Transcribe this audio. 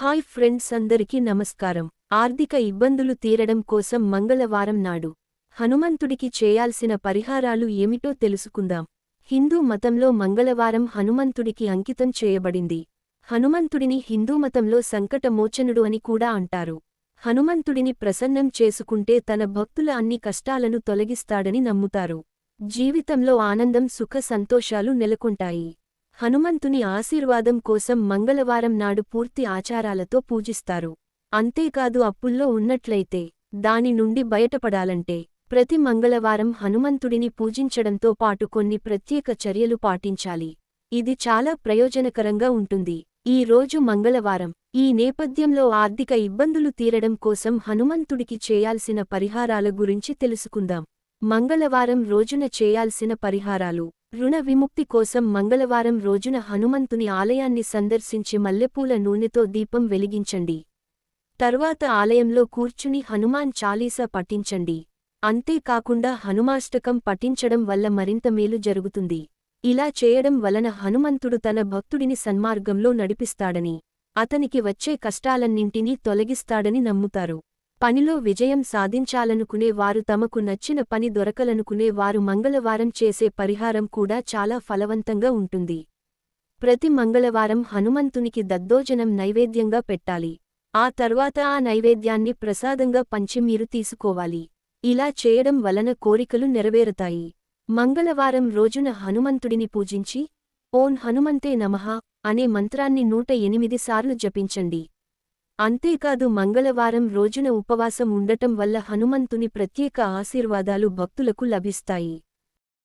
Hi friends అందరికీ నమస్కారం. ఆర్థిక ఇబ్బందులు తీరడం కోసం మంగళవారం నాడు హనుమంతుడికి చేయాల్సిన పరిహారాలు ఏమిటో తెలుసుకుందాం. హిందూ మతంలో మంగళవారం హనుమంతుడికి అంకితం చేయబడింది. హనుమంతుడిని హిందూ మతంలో సంకటమోచనుడు అని కూడా అంటారు. హనుమంతుడిని ప్రసన్నం చేసుకుంటే తన భక్తుల అన్ని కష్టాలను తొలగిస్తాడని నమ్ముతారు. జీవితంలో ఆనందం సుఖ సంతోషాలు నెలకొంటాయి. హనుమంతుని ఆశీర్వాదం కోసం మంగళవారం నాడు పూర్తి ఆచారాలతో పూజిస్తారు. అంతేకాదు అప్పుల్లో ఉన్నట్లయితే దాని నుండి బయటపడాలంటే ప్రతి మంగళవారం హనుమంతుడిని పూజించడంతో పాటు కొన్ని ప్రత్యేక చర్యలు పాటించాలి. ఇది చాలా ప్రయోజనకరంగా ఉంటుంది. ఈ రోజు మంగళవారం ఈ నేపథ్యంలో ఆర్థిక ఇబ్బందులు తీరడం కోసం హనుమంతుడికి చేయాల్సిన పరిహారాల గురించి తెలుసుకుందాం. మంగళవారం రోజున చేయాల్సిన పరిహారాలు రుణ విముక్తి కోసం మంగళవారం రోజున హనుమంతుని ఆలయాన్ని సందర్శించి మల్లెపూల నూనెతో దీపం వెలిగించండి. తర్వాత ఆలయంలో కూర్చుని హనుమాన్ చాలీసా పఠించండి. అంతేకాకుండా హనుమాష్టకం పఠించడం వల్ల మరింత మేలు జరుగుతుంది. ఇలా చేయడం వలన హనుమంతుడు తన భక్తుడిని సన్మార్గంలో నడిపిస్తాడని అతనికి వచ్చే కష్టాలన్నింటినీ తొలగిస్తాడని నమ్ముతారు. పనిలో విజయం సాధించాలనుకునే వారు తమకు నచ్చిన పని దొరకలనుకునే వారు మంగళవారం చేసే పరిహారం కూడా చాలా ఫలవంతంగా ఉంటుంది. ప్రతి మంగళవారం హనుమంతునికి దద్దోజనం నైవేద్యంగా పెట్టాలి. ఆ తర్వాత ఆ నైవేద్యాన్ని ప్రసాదంగా పంచి మీరు తీసుకోవాలి. ఇలా చేయడం వలన కోరికలు నెరవేరుతాయి. మంగళవారం రోజున హనుమంతుడిని పూజించి ఓం హనుమంతే నమః అనే మంత్రాన్ని నూట ఎనిమిది సార్లు జపించండి. అంతేకాదు మంగళవారం రోజున ఉపవాసం ఉండటం వల్ల హనుమంతుని ప్రత్యేక ఆశీర్వాదాలు భక్తులకు లభిస్తాయి.